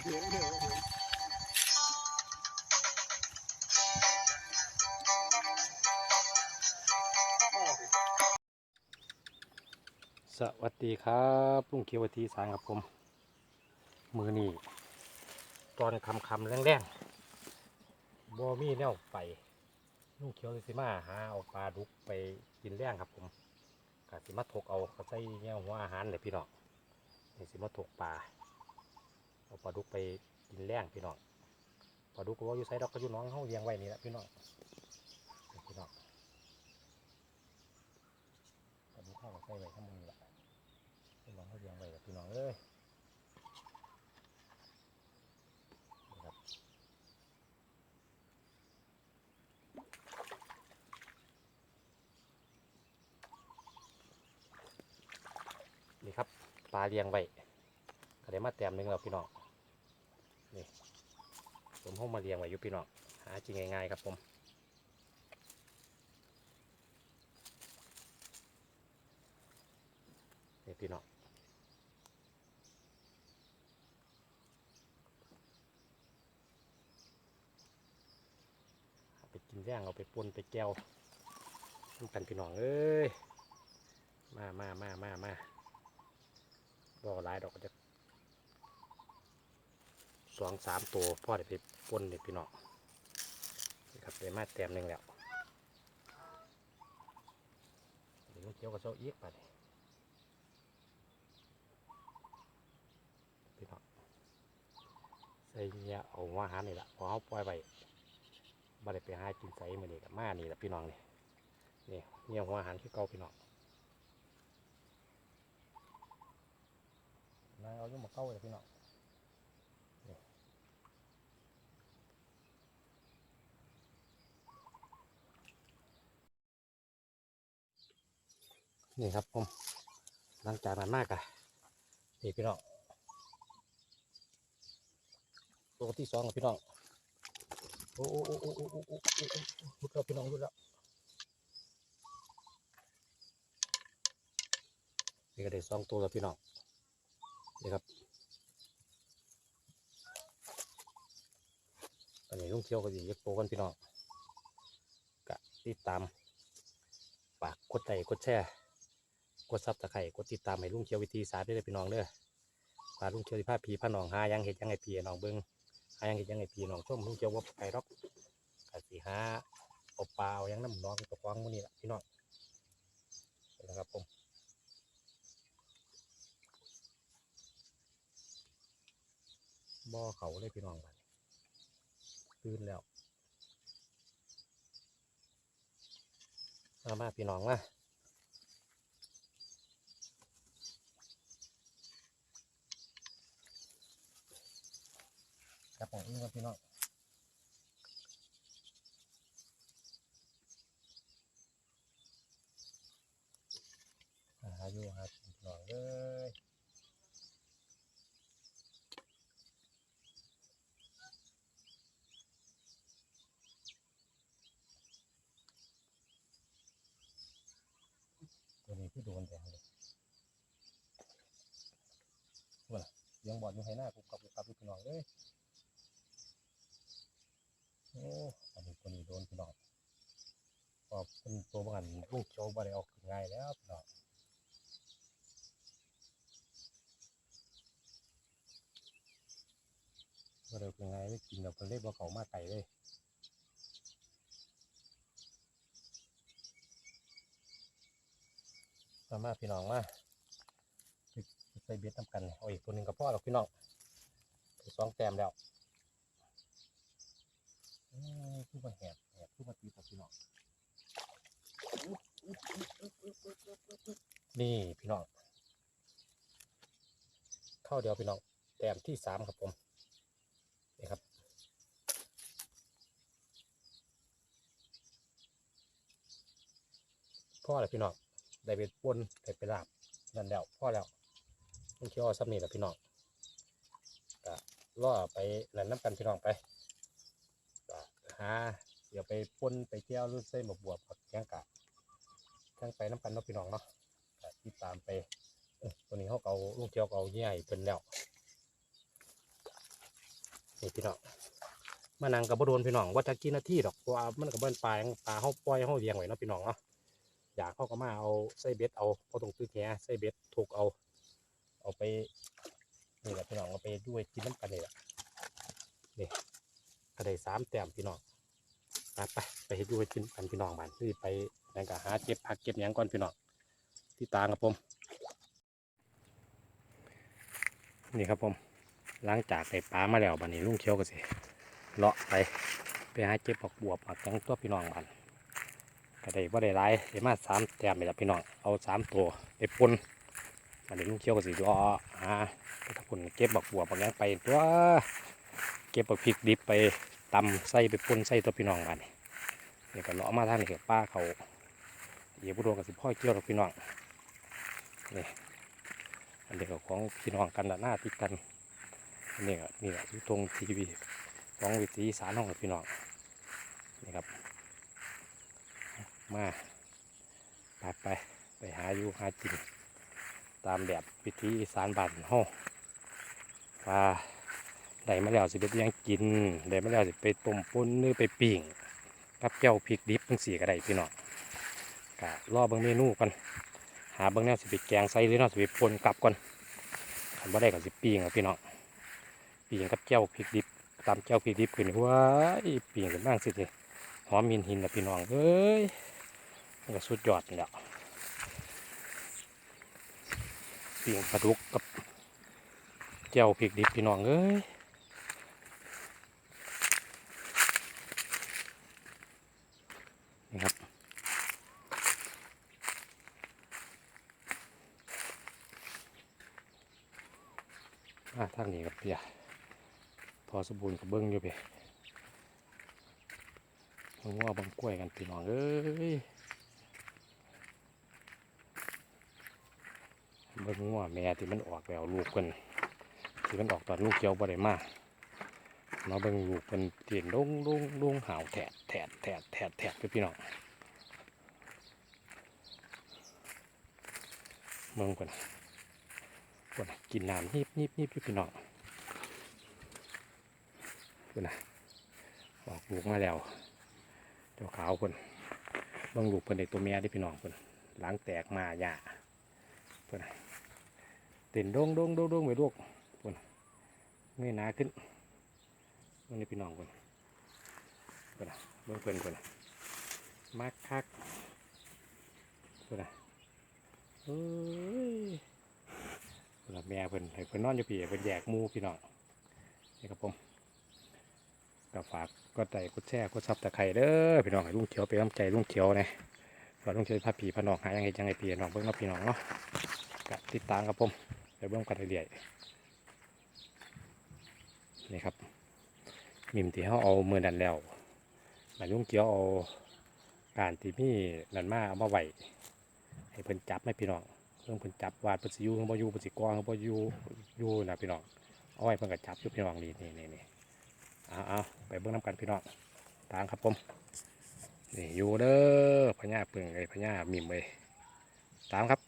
สวัสดีครับลุงเขียววัทีสางครับผม มือนี่ตอนคำคำๆแรงๆบ่มีแนวไปลุงเขียวเลยสิมาหาเอาปลาดุกไปกินแรงครับผมกสิมาถกเอาเขาใส่แนวหัวอาหารเลยพี่น้องนี่สิมาถกปลา เอาปลาดุกไปกินแรงพี่น้องปลาดุกก็ว่าอยู่ใส่ดอกก็อยู่น้องเขาเลี้ยงไว้นี่แหละพี่น้องพี่น้องปลาดุกเข้าก็ใส่ไว้ข้างบนนี่แหละพี่น้องเขาเลี้ยงไว้กับพี่น้องเอ้ยนี่ครับนี่ครับปลาเลี้ยงไว้ก็ได้มาแต้มหนึ่งแล้วพี่น้อง ผมห้องมาเลี้ยงไว้อยู่พี่น้องหาจริงง่ายๆครับผมนี่พี่น้องไปกินย่างเอาไปปนไปแก้วน้ำกันพี่น้องเอ้ยมามามามามาดอกหลายดอกก็จะ สองสามตัวพ่อได้ไปปนเลยพี่น้องนี่ครับได้มาแต้มหนึ่งแล้วเดี๋ยวเขียวกับเจ้าอีกไปเลยพี่น้องใส่เนี่ยเอามาหานี่แหละพอเขาปล่อยไปบ่ได้ไปหากินใส่มือนี้กับมานี่แหละพี่น้องนี่นี่เนี่ยหัวอาหารที่เก่าพี่น้องนายเอายู่หมาเก่าเลยพี่น้อง นี่ครับผม หลังจากนั้นมากอะนี่พี่น้องตัวที่สองพี่น้อง โอ้โอ้โอ้โอ้โอ้โอ้โอ้ลุกแล้วพี่น้องลุกแล้วนี่ก็ได้สองตัวแล้วพี่น้อง นี่ครับอันนี้ลุงเที่ยวก็จะเย็บโปกันพี่น้องกะติดตามฝากกดไโค์กดแชร์ กดซับตะไคร่กดติดตามให้ลุงเที่ยววิธีสารด้วยเด้พี่น้องเด้อฝาลุงเที่ยวที่พาพีพาน้องหายังเห็ดยังไงพีน้องเบิ้งหายังเห็นยังไงพีน้องชมลุงเจียวว่าไปรอกกสิหาเอาปลาเอายังน้ำน้องตะควางหมูนี่แหละพี่น้องนี่นะครับผมบ่อเขาเลยพี่น้องบัดตื่นแล้วมามาพี่น้องมา จับของอีกครับพี่น้องหาอยู่หาหน่อยเลยตัวนี้คือโดนแดงเลยว่ายังบอดอยู่ให้หน้ากูกลับกูกลับพี่น้องเลยโอ้อันนี้ตัวนี้ โดนพี่น้องพอเป็นตัวบ้านลูกโจบ่ได้ออกง่ายแล้วพี่น้องว่าเดี๋ยวเป็นไงไม่กินเดี๋ยวคนเล่บ่เขามาไก่เลยมามาพี่น้องมาไปไปใส่เบ็ดน้ำกันเอาอีกตัวหนึ่งกับพ่อเราพี่น้องไปสองแต้มแล้วคือมาแหบแหบ คือมาตีกับพี่น้องนี่พี่น้องเข้าเดียวพี่น้องแต้มที่สามครับผมนี่ครับพ่อแล้วพี่น้องได้เป็นปนได้เป็นลาบนั่นแล้วพ่อแล้วต้องเคี่ยวซ้ำนี่แหละพี่น้องก็ล่อไปนั่นน้ำกันพี่น้องไปหา เดี๋ยวไปปนไปเที่ยวหรือเส้นบวบผักแกงกะแกงไปน้ำกันเนาะพี่น้องเนาะติดตามไปตัวนี้เขาเอาลูกเที่ยวเอาใหญ่เป็นแล้วนี่พี่น้องมานังกับบโดนพี่น้องว่าจะกินนาทีดอกเพราะว่ามันกับเบิ้นปลาปลาเขาปล่อยเขาเลี้ยงไว้เนาะพี่น้องเนาะอยากเขาก็มาเอาใส่เบ็ดเอาเขาตรงตื้อแหใส่เบ็ดถูกเอา เอาไปนี่แหละพี่น้องเอาไปด้วยกินน้ำกันนี่แหละนี่ก็ไดสามแต้มพี่น้อง ไปไปเฮ็ดด้วยกินกันพี่น้องบ้านนี่ไปนั่นก็หาเก็บผักเก็บหยังก่อนพี่น้องที่ตางครับผม นี่ครับผมหลังจากได้ปลามาแล้วบันนี้ลุงเขียวก็สิเลาะไปไปหาเก็บผักบวบผักจังตัวพี่น้องกันก็ได้ว่าได้หลายได้มาสามแต้มไปแล้วพี่น้องเอาสามตัวไปปนบันนี้ลุงเขียวก็สิรอหาถ้าคุณเก็บผักบวบผักยังไปตัวเก็บผักพริกดิบไป ตำใส่ไปปนใส่ตัวพี่น้องบันนี้นี่ก็เลาะมาทางนี้กับป้าเขาเหยียบบุโรกับสิพ่อเกี่ยวกับพี่น้องนี่อันนี้ก็ของพี่น้องกันหน้าติดกันอันนี้ก็นี่แหละอยู่ตรงทีวีของวิถีสารของพี่น้องนี่ครับ มาไปไปไปหาอยู่หากินตามแบบวิถีสานบ้านเฮาว่า ได้มาแล้วสิเป็นยังกินได้มาแล้วสิไปต้มป่นหรือไปปิ้งกับเจ้าพริกดิบทั้งสี่ก็ได้พี่น้องก็รอเบิ่งเมนูกันหาเบิ่งแนวสิไปแกงใส่หรือเนาะสิไปปนกลับก่อนคันบ่ได้ก็สิปิ้งครับพี่น้องปิ้งกับแก้วพริกดิบตำแก้วพริกดิบขึ้นว้ายปิ้งกันบ้างสิเลยหอมหินหินนะพี่น้องเอ้ยมันก็สุดยอดนี่แหละปิ้งปลาดุกกับแก้วพริกดิบพี่น้องเอ้ยนี่ครับ อ่าทางนี้กับเปียพอสมบูรณ์กับเบิ้งอยู่เปียมงว่าบังกล้วยกันพี่น้องเอ้ยเบิ้งว่าแม่ที่มันออกแล้วลูกกันที่มันออกตอนลูกเกียวบ่ได้มามาเบิ้งลูกเป็นเตียนลงลงลงหาวแถดแถดแถดแถดแถดไปพี่น้องเมืองกัน คนน่ะกินน้ำยิบยิบยิบอยู่พี่น้องคนนะออกลูกมาแล้ว เจ้าขาวคนเบางลูกเป็นเด็กตัวเมียที่พี่น้องคนหล้างแตกมาหยาคนนะเต้นโด่งโด่งโด่งโด่งไปลูกคนเงยหนาขึ้นเบิ่งนี่พี่น้องคนคนนะเบิ่งเพิ่นคนมักคักคนนะเฮ้ย หรับแม่เพิ่นให้เพิ่นนอนอยู่พี่เพิ่นแยกมูพี่น้องนี่ครับผมก็ฝากกดไลค์กดแชร์กดซับตะไคร้เด้อพี่น้องให้ลุงเขียวเป็นกำลังใจลุงเขียวนะฝาลุงเขียวพาผีพาน้องหายังไงยังไงพี่น้องเบิ่งเนาะพี่น้องเนาะก็ติดตามครับผมไปเบิ่งกันเรื่อยๆนี่ครับมิมที่เขาเอามือดันแล้วแล้วลุงเขียวเอาการที่มีนันมาเอามาไหวให้เพิ่นจับให้พี่น้อง เรื่องเพิ่นจับวาดเพิ่นสิอยู่เพิ่นบ่อยู่เพิ่นสิกองเพิ่นบ่อยู่อยู่นะพี่น้องเอาไว้เพิ่นก็จับอยู่พี่น้องนี่นี่นี่นี่เอาเอาไปเบิ่งน้ำกันพี่น้องตามครับผมนี่อยู่เด้อพญาปึ่งไอ้พญามิมเอ้ยตามครับ